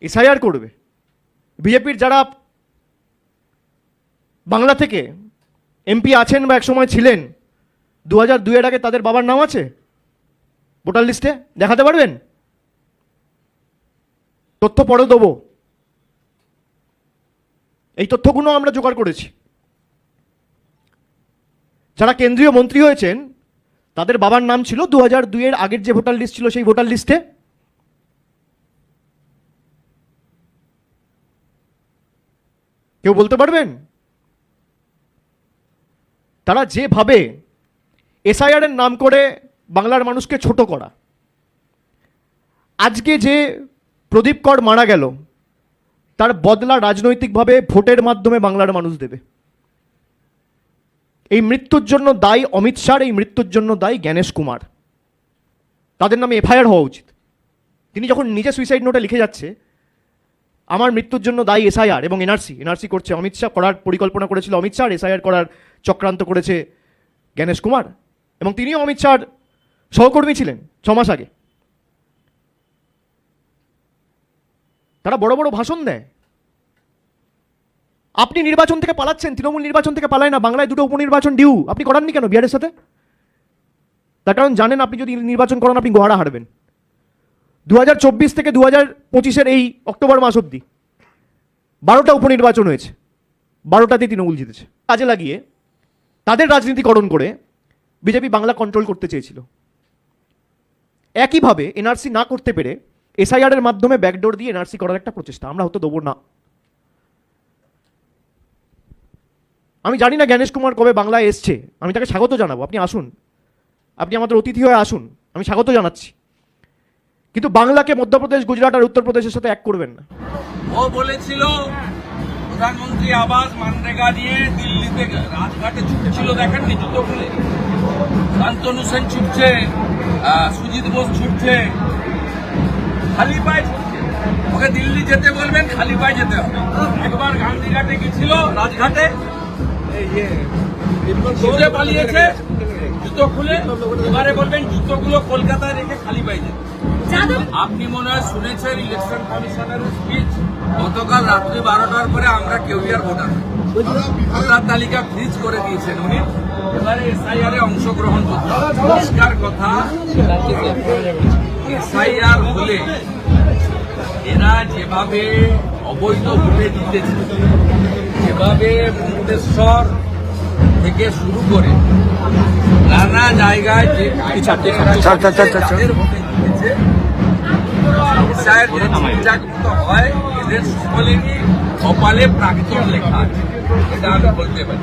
SIR করবে। বিজেপির যারা বাংলা থেকে এমপি আছেন বা একসময় ছিলেন দু হাজার দুয়ের আগে তাদের বাবার নাম আছে? ভোটার লিস্টে? দেখাতে পারবেন? তথ্য পরে দেবো। এই তথ্যগুলো আমরা জোগাড় করেছি। যারা কেন্দ্রীয় মন্ত্রী হয়েছেন, তাদের বাবার নাম ছিল দু হাজার দুইয়ের আগের যে ভোটার লিস্ট ছিল সেই ভোটার লিস্টে। কেউ বলতে পারবেন? তারা যেভাবে এসআইআর এর নাম করে বাংলার মানুষকে ছোট করা। আজকে যে প্রদীপ কর মারা গেল, তার বদলা রাজনৈতিকভাবে ভোটের মাধ্যমে বাংলার মানুষ দেবে। এই মৃত্যুর জন্য দায়ী অমিত শাহর, এই মৃত্যুর জন্য দায়ী জ্ঞানেশ কুমার। তাদের নামে এফআইআর হওয়া উচিত। তিনি যখন নিজে সুইসাইড নোটে লিখে যাচ্ছে আমার মৃত্যুর জন্য দায়ী এসআইআর এবং এনআরসি। এনআরসি করছে অমিত শাহ, করার পরিকল্পনা করেছিল অমিত শাহ, এসআইআর করার চক্রান্ত করেছে জ্ঞানেশ কুমার এবং তিনিও অমিত শাহর সহকর্মী ছিলেন ছ মাস আগে। তারা বড় বড় ভাষণ দেয়। আপনি নির্বাচন থেকে পালাচ্ছেন, তৃণমূল নির্বাচন থেকে পালায় না, বাংলায় দুটো উপনির্বাচন ডিউ আপনি করাননি কেন বিহারের সাথে? তার কারণ জানেন, আপনি যদি নির্বাচন করান, আপনি গোহারা হারবেন। দু থেকে দু হাজার এই অক্টোবর মাস অবধি বারোটা উপনির্বাচন হয়েছে, বারোটাতেই তৃণমূল জিতেছে। কাজে লাগিয়ে তাদের রাজনীতিকরণ করে বিজেপি বাংলা কন্ট্রোল করতে চেয়েছিল। একইভাবে এনআরসি না করতে পেরে এসআইআর এর মাধ্যমে ব্যাকডোর দিয়ে এনআরসি করার একটা প্রচেষ্টা, আমরা হতে দেবো না। আমি জানি না জ্ঞানেশ কুমার কবে বাংলায় এসছে, আমি তাকে স্বাগত জানাব। আপনি আসুন। আপনি আমাদের অতিথি হয়ে আসুন, আমি স্বাগত জানাচ্ছি। কিন্তু বাংলাকে মধ্যপ্রদেশ গুজরাট আর উত্তরপ্রদেশের সাথে এক করবেন না। ও বলেছিল প্রধানমন্ত্রী আবাস মানরেগা নিয়ে দিল্লিতে রাজঘাটে ছুটছিল দেখেননি জুতো খুলে শান্তনু সেন ছুটছে আহ, সুজিত বোস ছুটছে। খালি পায়ে ছুটছে। ওকে দিল্লি যেতে বলবেন খালি পায়ে যেতে হবে। একবার গান্ধীঘাটে গেছিল রাজঘাটে। দৌড়ে পালিয়েছে। জুতো খুলে এবারে বলবেন জুতোগুলো কলকাতায় রেখে খালি যেতে আপনি মনে হয় শুনেছেন ইলেকশন কমিশনারের স্পিচ গতকাল রাত্রি বারোটার পরে আমরা কেউ আর ভোটার। ভোটার তালিকা ফ্রিজ করে দিয়েছেন উনি এবারে এসআইআর এ অংশগ্রহণ করতে। পরিষ্কার কথা এসআইআর হলে এরা যেভাবে অবৈধ ভোটে জিতেছে যেভাবে মুক্তেশ্বর থেকে শুরু করে নানা জায়গায় যে হয় এদের সকলেরই কপালে প্রাক্তন লেখা আছে এটা আমি বলতে পারি।